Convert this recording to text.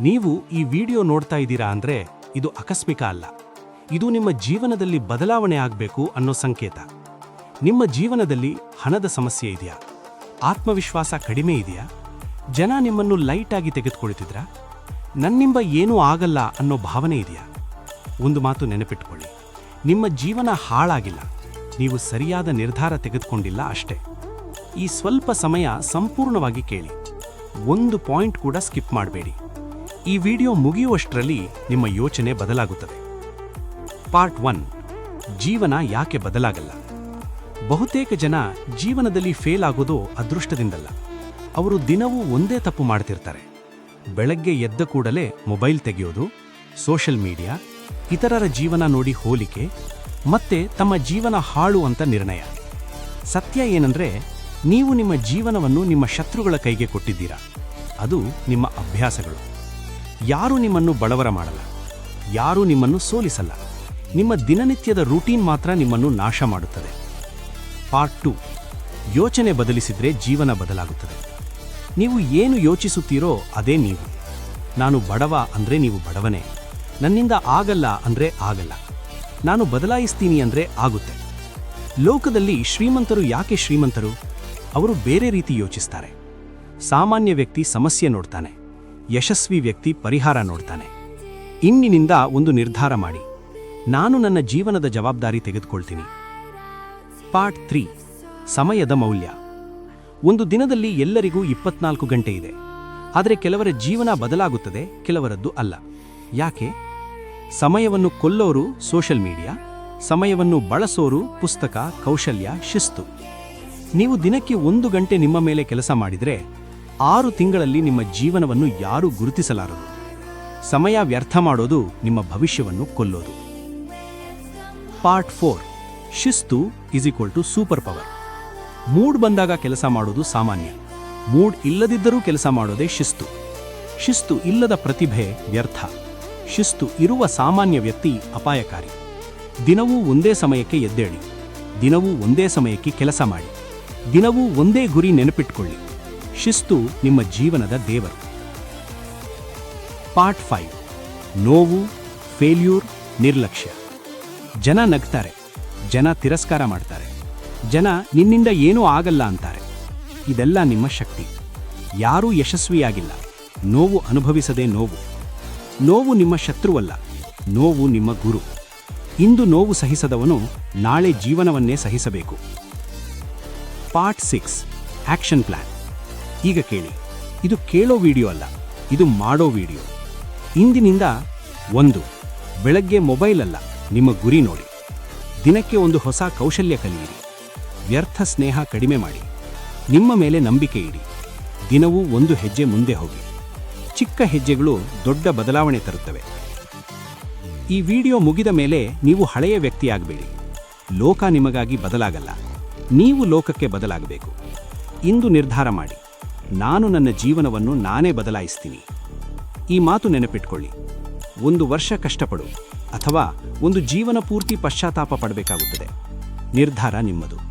ನೀವು ಈ ವಿಡಿಯೋ ನೋಡ್ತಾ ಇದ್ದೀರಾ ಅಂದ್ರೆ ಇದು ಆಕಸ್ಮಿಕ ಅಲ್ಲ. ಇದು ನಿಮ್ಮ ಜೀವನದಲ್ಲಿ ಬದಲಾವಣೆ ಆಗಬೇಕು ಅನ್ನೋ ಸಂಕೇತ. ನಿಮ್ಮ ಜೀವನದಲ್ಲಿ ಹಣದ ಸಮಸ್ಯೆ ಇದೆಯಾ? ಆತ್ಮವಿಶ್ವಾಸ ಕಡಿಮೆ ಇದೆಯಾ? ಜನ ನಿಮ್ಮನ್ನು ಲೈಟಾಗಿ ತೆಗೆದುಕೊಳ್ತಿದ್ರಾ? ನನ್ನಿಂದ ಏನೂ ಆಗಲ್ಲ ಅನ್ನೋ ಭಾವನೆ ಇದೆಯಾ? ಒಂದು ಮಾತು ನೆನಪಿಟ್ಕೊಳ್ಳಿ. ನಿಮ್ಮ ಜೀವನ ಹಾಳಾಗಿಲ್ಲ. ನೀವು ಸರಿಯಾದ ನಿರ್ಧಾರ ತೆಗೆದುಕೊಂಡಿಲ್ಲ ಅಷ್ಟೇ. ಈ ಸ್ವಲ್ಪ ಸಮಯ ಸಂಪೂರ್ಣವಾಗಿ ಕೇಳಿ. ಒಂದು ಪಾಯಿಂಟ್ ಕೂಡ ಸ್ಕಿಪ್ ಮಾಡಬೇಡಿ. ಈ ವಿಡಿಯೋ ಮುಗಿಯುವಷ್ಟರಲ್ಲಿ ನಿಮ್ಮ ಯೋಚನೆ ಬದಲಾಗುತ್ತದೆ. ಪಾರ್ಟ್ ಒನ್, ಜೀವನ ಯಾಕೆ ಬದಲಾಗಲ್ಲ? ಬಹುತೇಕ ಜನ ಜೀವನದಲ್ಲಿ ಫೇಲ್ ಆಗೋದು ಅದೃಷ್ಟದಿಂದಲ್ಲ. ಅವರು ದಿನವೂ ಒಂದೇ ತಪ್ಪು ಮಾಡ್ತಿರ್ತಾರೆ. ಬೆಳಗ್ಗೆ ಎದ್ದ ಕೂಡಲೇ ಮೊಬೈಲ್ ತೆಗೆಯೋದು, ಸೋಷಲ್ ಮೀಡಿಯಾ, ಇತರರ ಜೀವನ ನೋಡಿ ಹೋಲಿಕೆ, ಮತ್ತೆ ತಮ್ಮ ಜೀವನ ಹಾಳು ಅಂತ ನಿರ್ಣಯ. ಸತ್ಯ ಏನಂದ್ರೆ, ನೀವು ನಿಮ್ಮ ಜೀವನವನ್ನು ನಿಮ್ಮ ಶತ್ರುಗಳ ಕೈಗೆ ಕೊಟ್ಟಿದ್ದೀರಾ. ಅದು ನಿಮ್ಮ ಅಭ್ಯಾಸಗಳು. ಯಾರೂ ನಿಮ್ಮನ್ನು ಬಡವರ ಮಾಡಲ್ಲ, ಯಾರೂ ನಿಮ್ಮನ್ನು ಸೋಲಿಸಲ್ಲ. ನಿಮ್ಮ ದಿನನಿತ್ಯದ ರೂಟೀನ್ ಮಾತ್ರ ನಿಮ್ಮನ್ನು ನಾಶ ಮಾಡುತ್ತದೆ. ಪಾರ್ಟ್ ಟು, ಯೋಚನೆ ಬದಲಿಸಿದ್ರೆ ಜೀವನ ಬದಲಾಗುತ್ತದೆ. ನೀವು ಏನು ಯೋಚಿಸುತ್ತೀರೋ ಅದೇ ನೀವು. ನಾನು ಬಡವ ಅಂದ್ರೆ ನೀವು ಬಡವನೇ. ನನ್ನಿಂದ ಆಗಲ್ಲ ಅಂದ್ರೆ ಆಗಲ್ಲ. ನಾನು ಬದಲಾಯಿಸ್ತೀನಿ ಅಂದ್ರೆ ಆಗುತ್ತೆ. ಲೋಕದಲ್ಲಿ ಶ್ರೀಮಂತರು ಯಾಕೆ ಶ್ರೀಮಂತರು? ಅವರು ಬೇರೆ ರೀತಿ ಯೋಚಿಸ್ತಾರೆ. ಸಾಮಾನ್ಯ ವ್ಯಕ್ತಿ ಸಮಸ್ಯೆ ನೋಡ್ತಾನೆ. ಯಶಸ್ವಿ ವ್ಯಕ್ತಿ ಪರಿಹಾರ ನೋಡ್ತಾನೆ. ಇನ್ನಿನಿಂದ ಒಂದು ನಿರ್ಧಾರ ಮಾಡಿ. ನಾನು ನನ್ನ ಜೀವನದ ಜವಾಬ್ದಾರಿ ತೆಗೆದುಕೊಳ್ತೀನಿ. Part three. ಸಮಯದ ಮೌಲ್ಯ. ಒಂದು ದಿನದಲ್ಲಿ ಎಲ್ಲರಿಗೂ ಇಪ್ಪತ್ನಾಲ್ಕು ಗಂಟೆ ಇದೆ. ಆದರೆ ಕೆಲವರ ಜೀವನ ಬದಲಾಗುತ್ತದೆ, ಕೆಲವರದ್ದು ಅಲ್ಲ. ಯಾಕೆ? ಸಮಯವನ್ನು ಕೊಲ್ಲೋರು ಸೋಷಲ್ ಮೀಡಿಯಾ, ಸಮಯವನ್ನು ಬಳಸೋರು ಪುಸ್ತಕ, ಕೌಶಲ್ಯ, ಶಿಸ್ತು. ನೀವು ದಿನಕ್ಕೆ ಒಂದು ಗಂಟೆ ನಿಮ್ಮ ಮೇಲೆ ಕೆಲಸ ಮಾಡಿದರೆ ಆರು ತಿಂಗಳಲ್ಲಿ ನಿಮ್ಮ ಜೀವನವನ್ನು ಯಾರೂ ಗುರುತಿಸಲಾರರು ಸಮಯ ವ್ಯರ್ಥ ಮಾಡೋದು ನಿಮ್ಮ ಭವಿಷ್ಯವನ್ನು ಕೊಲ್ಲೋದು. ಪಾರ್ಟ್ ಫೋರ್, ಶಿಸ್ತು is equal to super power mood ಬಂದಾಗ ಕೆಲಸ ಮಾಡೋದು ಸಾಮಾನ್ಯ. ಮೂಡ್ ಇಲ್ಲದಿದ್ದರೂ ಕೆಲಸ ಮಾಡೋದೇ ಶಿಸ್ತು. ಶಿಸ್ತು ಇಲ್ಲದ ಪ್ರತಿಭೆ ವ್ಯರ್ಥ. ಶಿಸ್ತು ಇರುವ ಸಾಮಾನ್ಯ ವ್ಯಕ್ತಿ ಅಪಾಯಕಾರಿ. ದಿನವೂ ಒಂದೇ ಸಮಯಕ್ಕೆ ಎದ್ದೇಳಿ. ದಿನವೂ ಒಂದೇ ಸಮಯಕ್ಕೆ ಕೆಲಸ ಮಾಡಿ. ದಿನವೂ ಒಂದೇ ಗುರಿ ನೆನಪಿಟ್ಕೊಳ್ಳಿ. ಶಿಸ್ತು ನಿಮ್ಮ ಜೀವನದ ದೇವರು. Part five. ನೋವು, ಫೇಲ್ಯೂರ್, ನಿರ್ಲಕ್ಷ್ಯ. ಜನ ನಗ್ತಾರೆ, ಜನ ತಿರಸ್ಕಾರ ಮಾಡ್ತಾರೆ. ಜನ ನಿನ್ನಿಂದ ಏನೂ ಆಗಲ್ಲ ಅಂತಾರೆ. ಇದೆಲ್ಲ ನಿಮ್ಮ ಶಕ್ತಿ. ಯಾರೂ ಯಶಸ್ವಿಯಾಗಿಲ್ಲ. ನೋವು ಅನುಭವಿಸದೆ ನೋವು. ನೋವು ನಿಮ್ಮ ಶತ್ರುವಲ್ಲ. ನೋವು ನಿಮ್ಮ ಗುರು. ಇಂದು ನೋವು ಸಹಿಸದವನು ನಾಳೆ ಜೀವನವನ್ನೇ ಸಹಿಸಬೇಕು. Part six. Action plan. ಈಗ ಕೇಳಿ. ಇದು ಕೇಳೋ ವಿಡಿಯೋ ಅಲ್ಲ, ಇದು ಮಾಡೋ ವಿಡಿಯೋ. ಇಂದಿನಿಂದ ಒಂದು, ಬೆಳಗ್ಗೆ ಮೊಬೈಲ್ ಅಲ್ಲ, ನಿಮ್ಮ ಗುರಿ ನೋಡಿ. ದಿನಕ್ಕೆ ಒಂದು ಹೊಸ ಕೌಶಲ್ಯ ಕಲಿಯಿರಿ. ವ್ಯರ್ಥ ಸ್ನೇಹ ಕಡಿಮೆ ಮಾಡಿ. ನಿಮ್ಮ ಮೇಲೆ ನಂಬಿಕೆ ಇಡಿ. ದಿನವೂ ಒಂದು ಹೆಜ್ಜೆ ಮುಂದೆ ಹೋಗಿ. ಚಿಕ್ಕ ಹೆಜ್ಜೆಗಳು ದೊಡ್ಡ ಬದಲಾವಣೆ ತರುತ್ತವೆ. ಈ ವಿಡಿಯೋ ಮುಗಿದ ಮೇಲೆ ನೀವು ಹಳೆಯ ವ್ಯಕ್ತಿಯಾಗಬೇಡಿ. ಲೋಕ ನಿಮಗಾಗಿ ಬದಲಾಗಲ್ಲ. ನೀವು ಲೋಕಕ್ಕೆ ಬದಲಾಗಬೇಕು. ಇಂದು ನಿರ್ಧಾರ ಮಾಡಿ. ನಾನು ನನ್ನ ಜೀವನವನ್ನು ನಾನೇ ಬದಲಾಯಿಸ್ತೀನಿ. ಈ ಮಾತು ನೆನಪಿಟ್ಕೊಳ್ಳಿ. ಒಂದು ವರ್ಷ ಕಷ್ಟಪಡು, ಅಥವಾ ಒಂದು ಜೀವನ ಪೂರ್ತಿ ಪಶ್ಚಾತ್ತಾಪ ಪಡಬೇಕಾಗುತ್ತದೆ. ನಿರ್ಧಾರ ನಿಮ್ಮದು.